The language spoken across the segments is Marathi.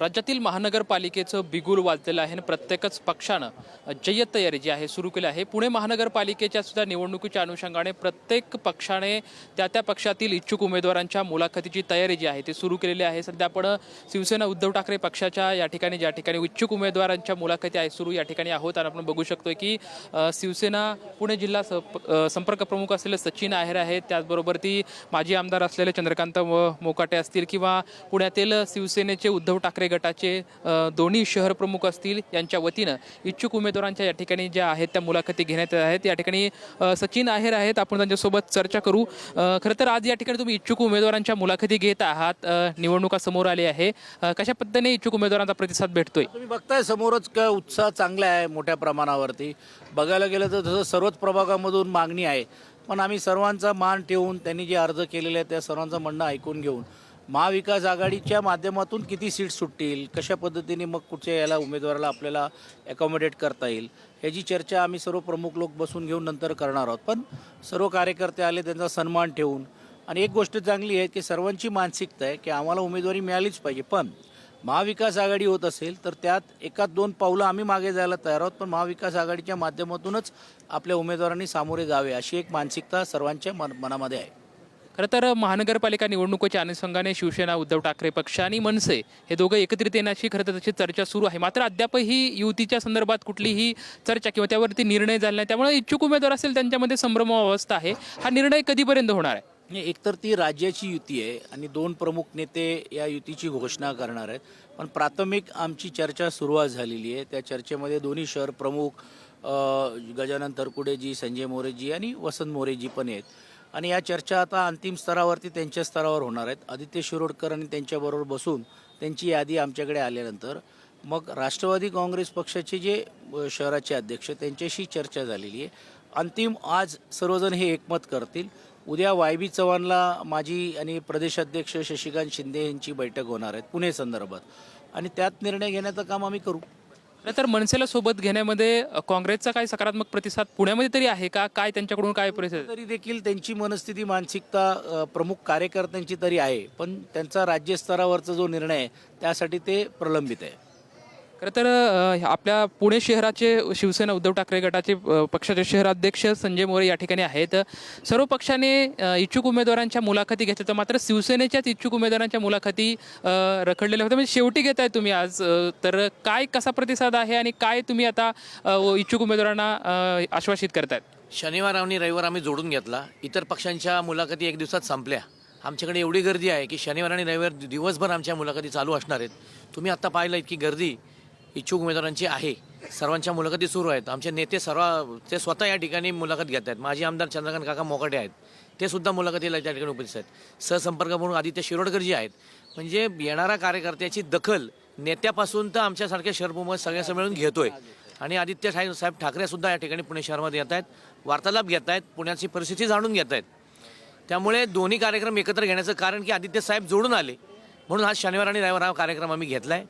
राज्यातील महानगरपालिकेचं बिगुल वाजलेलं आहे आणि प्रत्येकच पक्षानं जय्यत तयारी जी आहे सुरू केली आहे. पुणे महानगरपालिकेच्या सुद्धा निवडणुकीच्या अनुषंगाने प्रत्येक पक्षाने त्या त्या पक्षातील इच्छुक उमेदवारांच्या मुलाखतीची तयारी जी आहे ती सुरू केलेली आहे. सध्या आपण शिवसेना उद्धव ठाकरे पक्षाच्या या ठिकाणी ज्या ठिकाणी इच्छुक उमेदवारांच्या मुलाखती आहे सुरू या ठिकाणी आहोत. आणि आपण बघू शकतो की शिवसेना पुणे जिल्हा संपर्क प्रमुख असलेले सचिन आहेर आहेत. त्याचबरोबर ती माजी आमदार असलेले चंद्रकांत व मोकाटे असतील किंवा पुण्यातील शिवसेनेचे उद्धव ठाकरे गटाचे दोन्ही शहर प्रमुख असतील यांच्या वतीनं इच्छुक उमेदवारांच्या या ठिकाणी ज्या आहेत त्या मुलाखती घेण्यात येत आहेत. या ठिकाणी सचिन आहेर आहेत. आपण त्यांच्यासोबत चर्चा करू. खरं तर आज या ठिकाणी तुम्ही इच्छुक उमेदवारांच्या मुलाखती घेत आहात. निवडणुका समोर आली आहे. कशा पद्धतीने इच्छुक उमेदवारांचा प्रतिसाद भेटतोय? तुम्ही बघताय समोरच काय उत्साह चांगला आहे मोठ्या प्रमाणावरती. बघायला गेलं तर जसं सर्वच प्रभागामधून मागणी आहे. पण आम्ही सर्वांचा मान ठेवून त्यांनी जे अर्ज केलेले आहेत त्या सर्वांचं म्हणणं ऐकून घेऊन महाविकास आघाडीच्या माध्यमातून किती सीट सुटतील? कशा पद्धतीने मग कुठच्या याला उमेदवाराला आपल्याला अकॉमोडेट करता येईल? ह्याची चर्चा आम्ही सर्व प्रमुख लोक बसून घेऊन नंतर करणार आहोत. पण सर्व कार्यकर्ते आले त्यांचा सन्मान ठेवून. आणि एक गोष्ट चांगली आहे की सर्वांची मानसिकता आहे की आम्हाला उमेदवारी मिळालीच पाहिजे. पण महाविकास आघाडी होत असेल तर त्यात एकात दोन पावलं आम्ही मागे जायला तयार आहोत. पण महाविकास आघाडीच्या माध्यमातूनच आपल्या उमेदवारांनी सामोरे जावे अशी एक मानसिकता सर्वांच्या मन मनामध्ये आहे. खरं तर महानगरपालिका निवडणुकीच्या अनुषंगाने शिवसेना उद्धव ठाकरे पक्ष आणि मनसे हे दोघं एकत्रित येण्याची खरं तर त्याची चर्चा सुरू आहे. मात्र अद्यापही युतीच्या संदर्भात कुठलीही चर्चा किंवा त्यावरती निर्णय झाला नाही. त्यामुळे इच्छुक उमेदवार असेल त्यांच्यामध्ये संभ्रम अवस्था आहे. हा निर्णय कधीपर्यंत होणार आहे? एकतर ती राज्याची युती आहे आणि दोन प्रमुख नेते या युतीची घोषणा करणार आहेत. पण प्राथमिक आमची चर्चा सुरुवात झालेली आहे. त्या चर्चेमध्ये दोन्ही शहर प्रमुख गजानन तरकुडेजी संजय मोरेजी आणि वसंत मोरेजी पण आहेत. आणि या चर्चा आता अंतिम स्तरावरती त्यांच्या स्तरावर होणार आहेत. आदित्य शिरोडकर आणि त्यांच्याबरोबर बसून त्यांची यादी आमच्याकडे आल्यानंतर मग राष्ट्रवादी काँग्रेस पक्षाचे जे शहराचे अध्यक्ष त्यांच्याशी चर्चा झालेली आहे. अंतिम आज सर्वजण हे एकमत करतील. उद्या वाय बी चव्हाणला माजी आणि प्रदेशाध्यक्ष शशिकांत शिंदे यांची बैठक होणार आहे पुणे संदर्भात. आणि त्यात निर्णय घेण्याचं काम आम्ही करू. खरं तर मनसेला सोबत घेण्यामध्ये अ, काँग्रेसचा काय सकारात्मक प्रतिसाद पुण्यामध्ये तरी आहे का? काय त्यांच्याकडून काय प्रतिसाद तरी देखील त्यांची मनस्थिती मानसिकता अ, प्रमुख कार्यकर्त्यांची तरी आहे. पण त्यांचा राज्यस्तरावरचा जो निर्णय आहे त्यासाठी ते प्रलंबित आहे. खरं तर अ, आपल्या पुणे शहराचे शिवसेना उद्धव ठाकरे गटाचे अ, पक्षाचे शहराध्यक्ष संजय मोरे या ठिकाणी आहेत. सर्व पक्षाने अ, इच्छुक उमेदवारांच्या मुलाखती घेतल्या तर मात्र शिवसेनेच्याच इच्छुक उमेदवारांच्या मुलाखती अ, रखडलेल्या होत्या. म्हणजे शेवटी घेत आहे तुम्ही आज अ, तर काय कसा प्रतिसाद आहे आणि काय तुम्ही आता अ, इच्छुक उमेदवारांना अ, आश्वासित करतायत? शनिवार आणि रविवार आम्ही जोडून घेतला. इतर पक्षांच्या मुलाखती एक दिवसात संपल्या. आमच्याकडे एवढी गर्दी आहे की शनिवार आणि रविवार दिवसभर आमच्या मुलाखती चालू असणार आहेत. तुम्ही आत्ता पाहिलं की गर्दी इच्छुक उमेदवारांची आहे. सर्वांच्या मुलाखती सुरू आहेत. आमचे नेते सर्व ते स्वतः या ठिकाणी मुलाखत घेत आहेत. माजी आमदार चंद्रकांत काका मोकाटे आहेत. ते सुद्धा मुलाखतीला त्या ठिकाणी उपस्थित आहेत. सहसंपर्क म्हणून आदित्य शिरोडकर जी आहेत. म्हणजे येणाऱ्या कार्यकर्त्याची दखल नेत्यापासून तर आमच्यासारख्या शहरप्रमुख सगळ्या मिळून घेतोय. आणि आदित्य साहेब साहेब ठाकरे सुद्धा या ठिकाणी पुणे शहरामध्ये येत आहेत. वार्तालाप घेत आहेत. पुण्याची परिस्थिती जाणून घेत आहेत. त्यामुळे दोन्ही कार्यक्रम एकत्र घेण्याचं कारण की आदित्य साहेब जोडून आले. म्हणून आज शनिवार आणि रविवार हा कार्यक्रम आम्ही घेतला आहे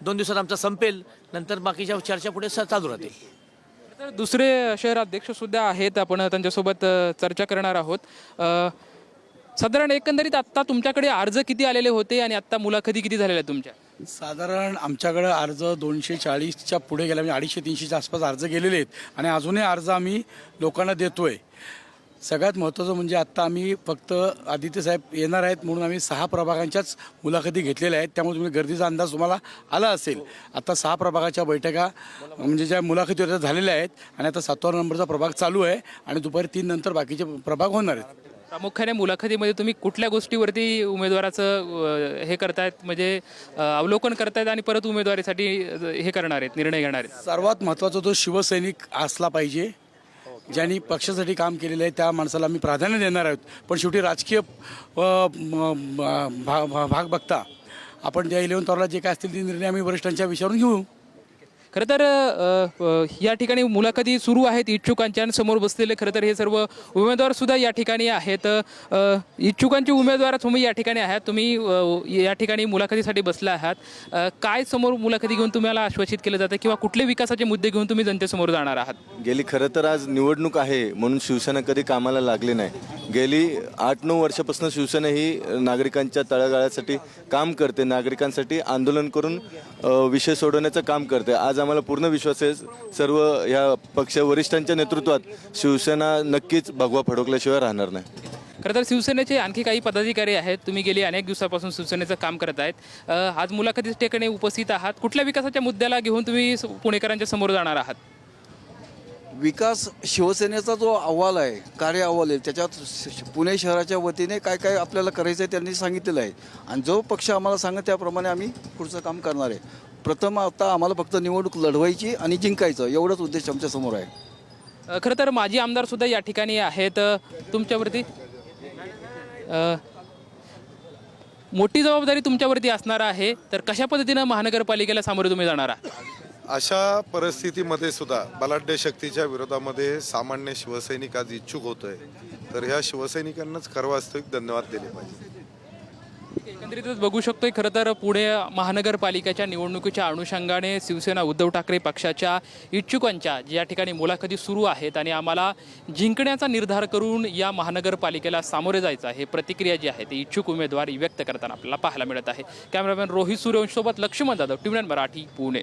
दोन दिवसात आमचा संपेल नंतर बाकीच्या चर्चा पुढे स- चालू राहतील. तर दुसरे शहराध्यक्ष सुद्धा आहेत आपण त्यांच्यासोबत अ, चर्चा करणार आहोत. अ, साधारण एकंदरीत आत्ता तुमच्याकडे अर्ज किती आलेले होते आणि आत्ता मुलाखती किती झालेल्या आहेत तुमच्या? साधारण आमच्याकडे अर्ज दोनशे चाळीसच्या पुढे गेला म्हणजे अडीचशे तीनशेच्या आसपास अर्ज गेलेले आहेत. आणि अजूनही अर्ज आम्ही लोकांना देतोय. सगळ्यात महत्त्वाचं म्हणजे आत्ता आम्ही फक्त आदित्य साहेब येणार आहेत म्हणून आम्ही सहा प्रभागांच्याच मुलाखती घेतलेल्या आहेत. त्यामुळे तुम्ही गर्दीचा अंदाज तुम्हाला आला असेल. आता सहा प्रभागाच्या बैठका म्हणजे ज्या मुलाखती होत्या झालेल्या आहेत आणि आता सातवा नंबरचा प्रभाग चालू आहे आणि दुपारी तीन नंतर बाकीचे प्रभाग होणार आहेत. प्रामुख्याने मुलाखतीमध्ये तुम्ही कुठल्या गोष्टीवरती उमेदवाराचं हे करतायत? म्हणजे अवलोकन करतायत आणि परत उमेदवारीसाठी हे करणार आहेत निर्णय घेणार आहेत? सर्वात महत्त्वाचा तो शिवसैनिक असला पाहिजे. ज्यांनी पक्षासाठी काम केलेलं आहे त्या माणसाला आम्ही प्राधान्य देणार आहोत. पण शेवटी राजकीय भाग भाग बघता. आपण ज्या इलेव्हन तॉरला जे काय असतील ते निर्णय आम्ही वरिष्ठांच्या विचारून घेऊ. खरं तर या ठिकाणी मुलाखती सुरू आहेत इच्छुकांच्या आणि समोर बसलेले खरं तर हे सर्व उमेदवार सुद्धा या ठिकाणी आहेत. इच्छुकांचे उमेदवार तुम्ही या ठिकाणी आहात तुम्ही या ठिकाणी मुलाखतीसाठी बसला आहात. काय समोर मुलाखती घेऊन तुम्हाला आश्वासित केलं जातं किंवा कुठले विकासाचे मुद्दे घेऊन तुम्ही जनतेसमोर जाणार आहात? गेली खरं तर आज निवडणूक आहे म्हणून शिवसेना कधी कामाला लागली नाही. गेली आठ नऊ वर्षापासून शिवसेना ही नागरिकांच्या तळागाळासाठी काम करते नागरिकांसाठी आंदोलन करून विषय सोडवण्याचं काम करते. आज आम्हाला पूर्ण विश्वास आहे सर्व या पक्ष वरिष्ठांच्या नेतृत्वात शिवसेना नक्कीच भगवा फडकल्याशिवाय राहणार नाही. खरं तर शिवसेनेचे आणखी काही पदाधिकारी आहेत. तुम्ही गेली अनेक दिवसापासून शिवसेनेचं काम करत आहेत. आज मुलाखतीच्या ठिकाणी उपस्थित आहात. कुठल्या विकासाच्या मुद्द्याला घेऊन तुम्ही स- पुणेकरांच्या समोर जाणार आहात? विकास शिवसेनेचा जो अहवाल आहे कार्य अहवाल आहे त्याच्यात श- पुणे शहराच्या वतीने काय काय आपल्याला करायचं आहे त्यांनी सांगितलेलं आहे. आणि जो पक्ष आम्हाला सांगत त्याप्रमाणे आम्ही पुढचं काम करणार आहे. प्रथम आता आम्हाला फक्त निवडणूक लढवायची आणि जिंकायचं एवढंच उद्देश आमच्यासमोर आहे. खरं तर माजी आमदार सुद्धा या ठिकाणी आहेत. तुमच्यावरती मोठी जबाबदारी तुमच्यावरती असणार आहे. तर कशा पद्धतीनं महानगरपालिकेला सामोरे तुम्ही जाणार आहात? अशा परिस्थितीमध्ये सुद्धा बलाढ्य शक्तीच्या विरोधामध्ये सामान्य शिवसैनिक आज इच्छुक होतोय. तर ह्या शिवसैनिकांनाच खरं वास्तविक धन्यवाद दिले पाहिजे. एकंदरीतच बघू शकतोय खरं तर पुणे महानगरपालिकेच्या निवडणुकीच्या अनुषंगाने शिवसेना उद्धव ठाकरे पक्षाच्या इच्छुकांच्या ज्या ठिकाणी मुलाखती सुरू आहेत आणि आम्हाला जिंकण्याचा निर्धार करून या महानगरपालिकेला सामोरे जायचं आहे प्रतिक्रिया जी आहे ती इच्छुक उमेदवार व्यक्त करताना आपल्याला पाहायला मिळत आहे. कॅमेरामॅन रोहित सूर्यवंशसोबत लक्ष्मण जाधव ट्युनियन मराठी पुणे.